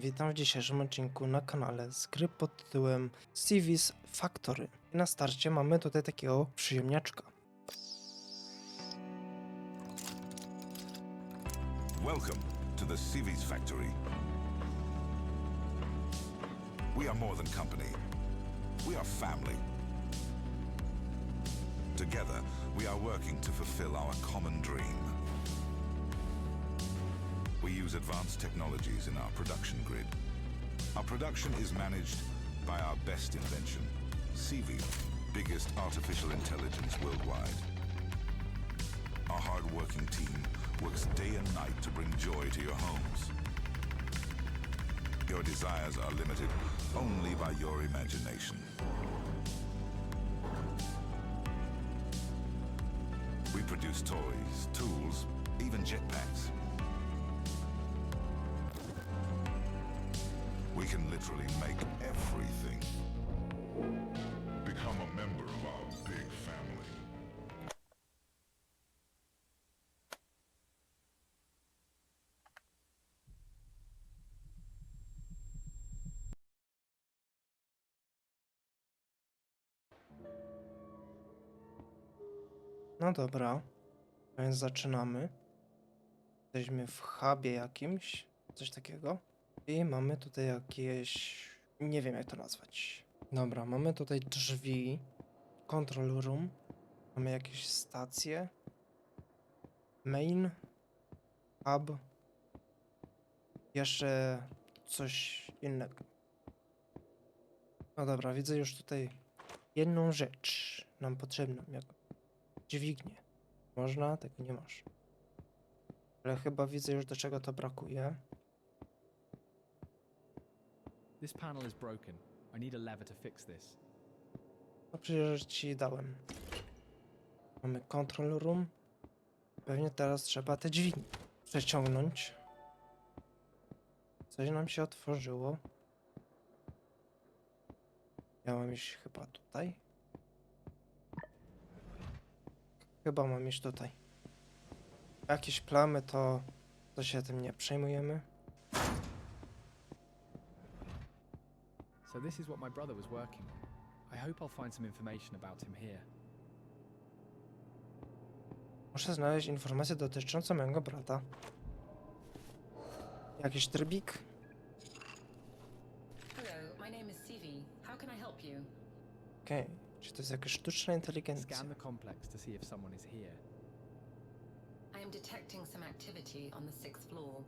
witam w dzisiejszym odcinku na kanale z gry pod tytułem Civis Factory. Na starcie mamy tutaj takiego przyjemniaczka. Welcome to the Civis factory. We are more than company. We are family. Together, we are working to fulfill our common dream. We use advanced technologies in our production grid. Our production is managed by our best invention, CV, biggest artificial intelligence worldwide. Our hard-working team works day and night to bring joy to your homes. Your desires are limited only by your imagination. We produce toys, tools, even jetpacks. We can literally make everything. Become a member of our big family. No dobra, a więc zaczynamy. Jesteśmy w hubie jakimś, coś takiego. I mamy tutaj jakieś... nie wiem jak to nazwać. Dobra, mamy tutaj drzwi, control room, mamy jakieś stacje, main, hub, jeszcze coś innego. No dobra, widzę już tutaj jedną rzecz nam potrzebną, jak dźwignię. Można? Tego nie masz. Ale chyba widzę już do czego to brakuje. This panel is broken. I need a lever to fix this. No przecież ci dałem. Mamy control room. Pewnie teraz trzeba te dźwignie przeciągnąć. Coś nam się otworzyło. Ja mam iść chyba tutaj. Chyba mam iść tutaj. Jakieś plamy to, to się tym nie przejmujemy. So this is what my brother was working on. I hope I'll find some information about him here. Muszę znaleźć informacje dotyczące mojego brata. Jakiś trybik? Hello, my name is Sivi. How can I help you? Okej. Czy to jest jakaś sztuczna inteligencja? Scan the complex to see if someone is here. I am detecting some activity on the sixth floor.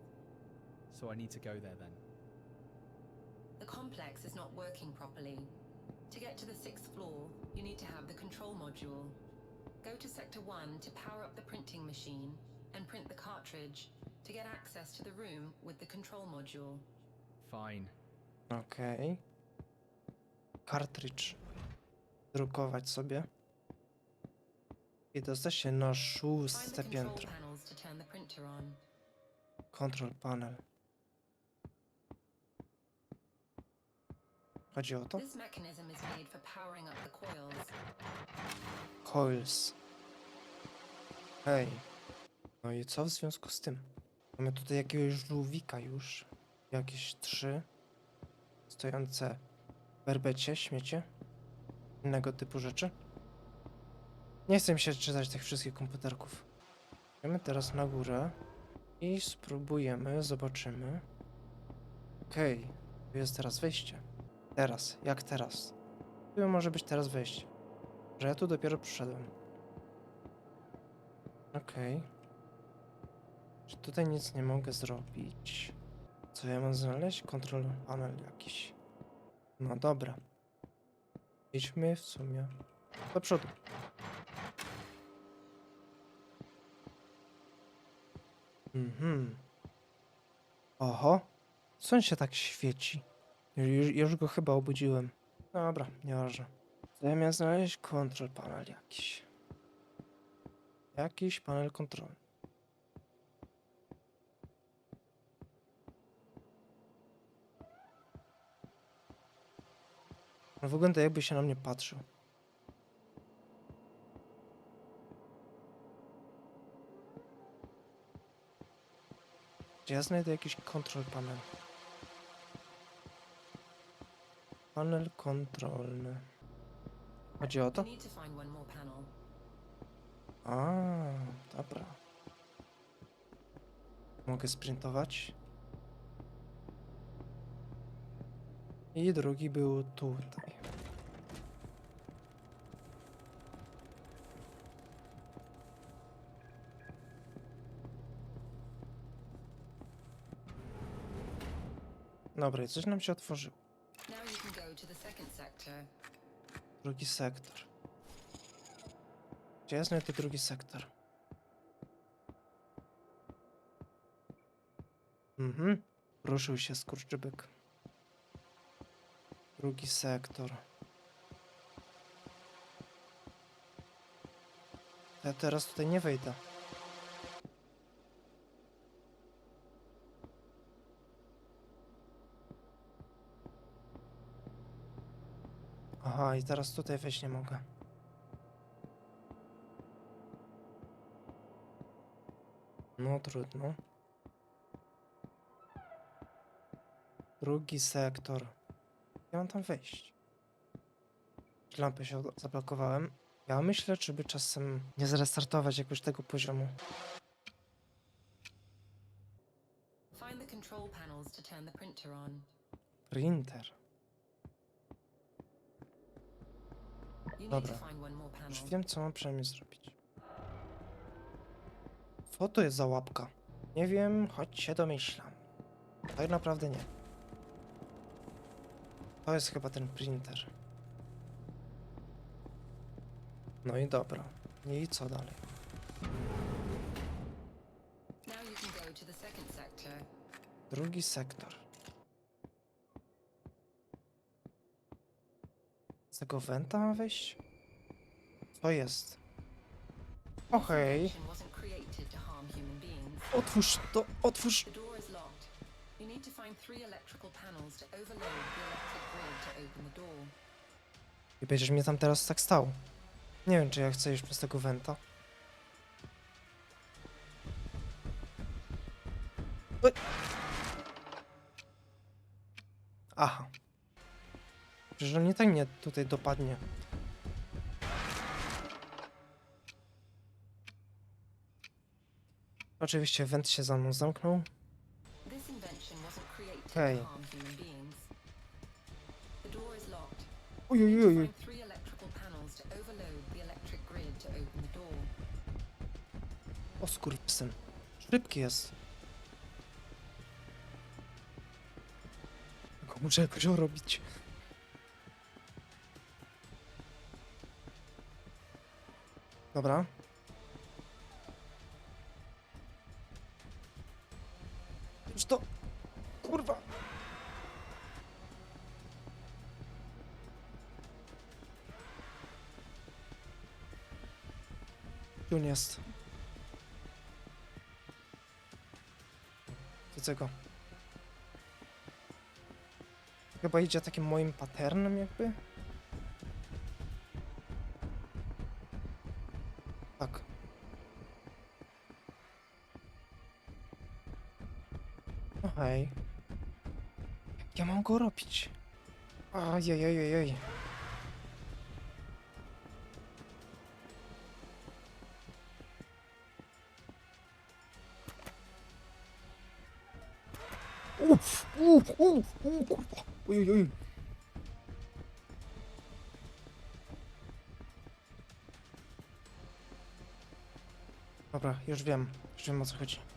So I need to go there then. The complex is not working properly. To get to the sixth floor, you need to have the control module. Go to Sector 1 to power up the printing machine and print the cartridge to get access to the room with the control module. Fine. Okej. Cartridge. Drukować sobie. I dostać się na Find szóste the piętro. to turn the printer on. Control panel. Chodzi o to? This mechanism is made for powering up the coils. Coils. Hej. No i co w związku z tym? Mamy tutaj jakiegoś żółwika już. Jakieś trzy. Stojące w berbecie, śmiecie. Innego typu rzeczy. Nie chcę mi się czytać tych wszystkich komputerków. Idziemy teraz na górę. I spróbujemy, zobaczymy. Okej, tu jest teraz wejście. Teraz, jak teraz? Tu może być teraz wejście. Że ja tu dopiero przyszedłem. Okej. Czy tutaj nic nie mogę zrobić? Co ja mam znaleźć? Control panel jakiś. No dobra. Idźmy w sumie do przodu. Mhm. Oho. Co on się tak świeci? Już, już go chyba obudziłem. Dobra, nieważne. To ja znaleźć control panel jakiś. Jakiś panel kontrolny. No wygląda jakby się na mnie patrzył. Czy ja znajdę jakiś control panel? Panel kontrolny. Chodzi o to? A, dobra. Mogę sprintować. I drugi był tutaj. Dobra, coś nam się otworzyło. Now you can go to the second sector. Drugi sektor. Gdzie jest to drugi sektor? Mhm. Ruszył się skurczybyk. Drugi sektor. Ja teraz tutaj nie wejdę. Aha, i teraz tutaj wejść nie mogę. No trudno. Drugi sektor. Ja mam tam wejść. Lampy się zablokowałem. Ja myślę, czy by czasem nie zrestartować jakoś tego poziomu. Find the control panels to turn the printer on. Printer. Dobra. Już wiem, co mam przynajmniej zrobić. Co to jest za łapka? Nie wiem, choć się domyślam. Tak naprawdę nie. To jest chyba ten printer. No i dobra. I co dalej? Now you Z tego wenta mam wejść? Co jest? O hej! Invention wasn't created to harm human beings. Otwórz to, otwórz! You need to find three electrical panels to overload the electric grid to open the door. I będziesz mnie tam teraz tak stał. Nie wiem, czy ja chcę iść przez tego wenta. Aha. Przecież on nie tak mnie tutaj dopadnie. Oczywiście went się za mną zamknął. Created Okay. to harm human beings. The door is locked. Oj, Dobra. Już to... Kurwa! Tu nie jest. Widzę go. Chyba idzie takim moim patternem jakby. Robić? Ajajajajaj. Uff, uff, uff, uff, kurwa. Oj, oj, oj. Dobra, już wiem. Już wiem o co chodzi.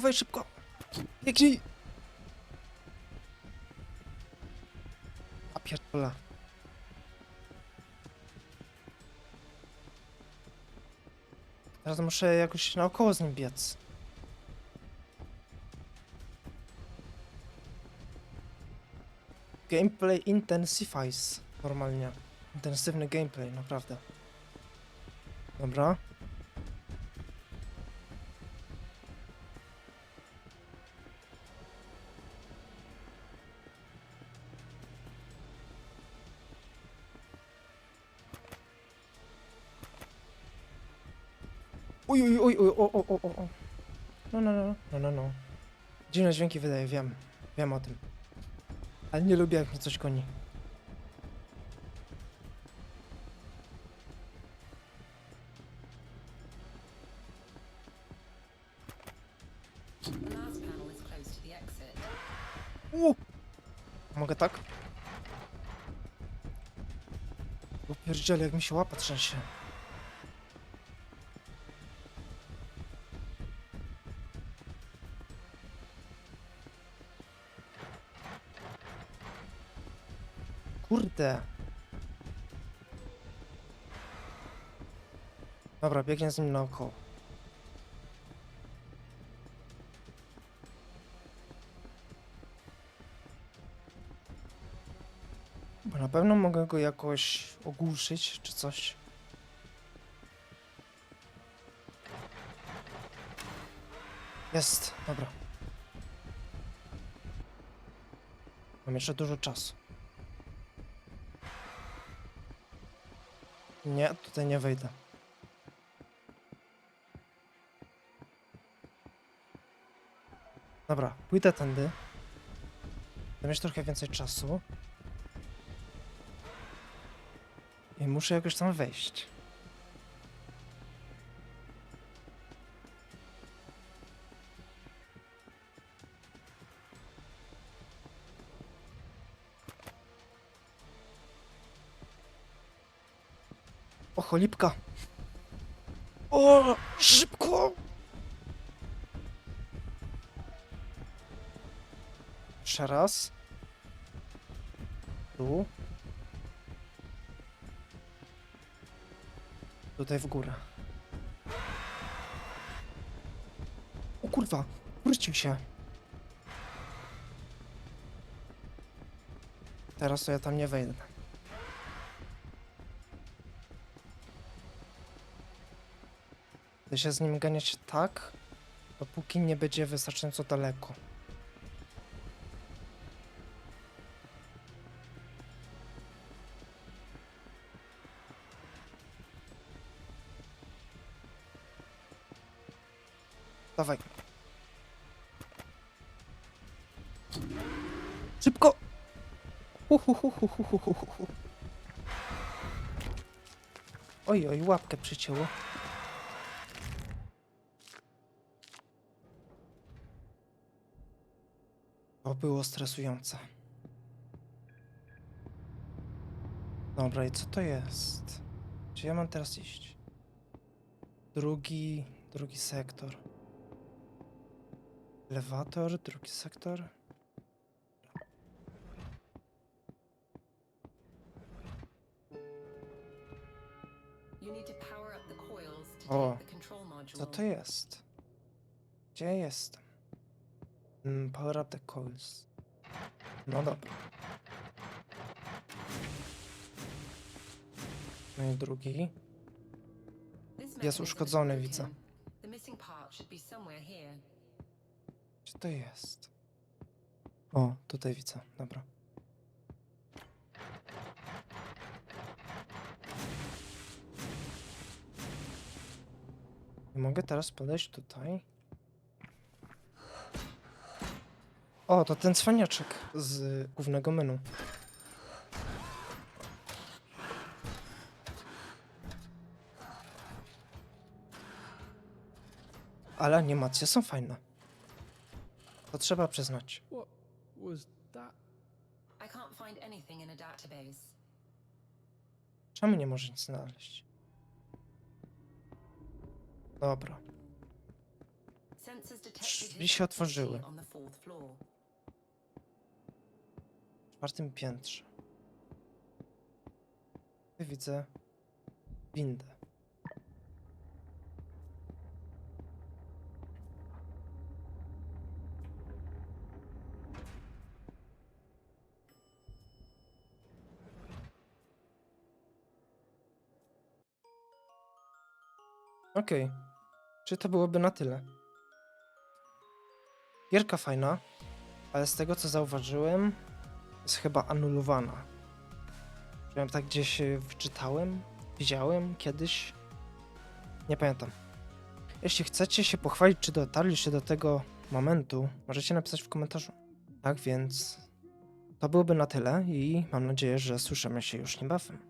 Dawaj szybko! Biegnij! A pierdolę. Teraz muszę jakoś naokoło z nim biec. Gameplay intensifies. Normalnie. Intensywny gameplay, naprawdę. Dobra. Uj, uj, uj, uj, o, o, o, o. No, no, no, no, no, no. Dziwne dźwięki wydaje, wiem. Wiem o tym. Ale nie lubię, jak mnie coś goni. U! Mogę tak? Bo pierdziele, jak mi się łapa trzęsie. Kurde. Dobra, biegnie z nim naokoło. Bo na pewno mogę go jakoś ogłuszyć, czy coś. Jest, dobra. Mam jeszcze dużo czasu. Nie, tutaj nie wejdę. Dobra, pójdę tędy. Będę trochę więcej czasu. I muszę jakoś tam wejść. Cholipka! O, szybko! Jeszcze raz. Tu. Tutaj w górę. O kurwa, wrócił się. Teraz to ja tam nie wejdę. Chcę się z nim ganiać tak, dopóki nie będzie wystarczająco daleko. Dawaj. Szybko! Uhuhuhuhuhuhuhu. Oj, oj, łapkę przycięło. Było stresujące. Dobra, i co to jest? Czy ja mam teraz iść? Drugi, drugi sektor. Elewator, drugi sektor. O. Co to jest? Gdzie jestem? Mm, power up the coils. No dobra. No i drugi. Jest uszkodzony, widzę. Gdzie to jest? O, tutaj widzę, dobra. I mogę teraz podejść tutaj. O, to ten cwaniaczek z głównego menu. Ale animacje są fajne. To trzeba przyznać. What was that? I can't find anything in a database. Czemu nie może nic znaleźć? Dobra. Drzwi się otworzyły. on the fourth floor. W czwartym piętrze. Widzę windę. Okej. Czy to byłoby na tyle? Gierka fajna, ale z tego co zauważyłem, jest chyba anulowana. Ja tak gdzieś y, wyczytałem, widziałem kiedyś. Nie pamiętam. Jeśli chcecie się pochwalić, czy dotarliście do tego momentu, możecie napisać w komentarzu. Tak więc to byłoby na tyle i mam nadzieję, że słyszymy się już niebawem.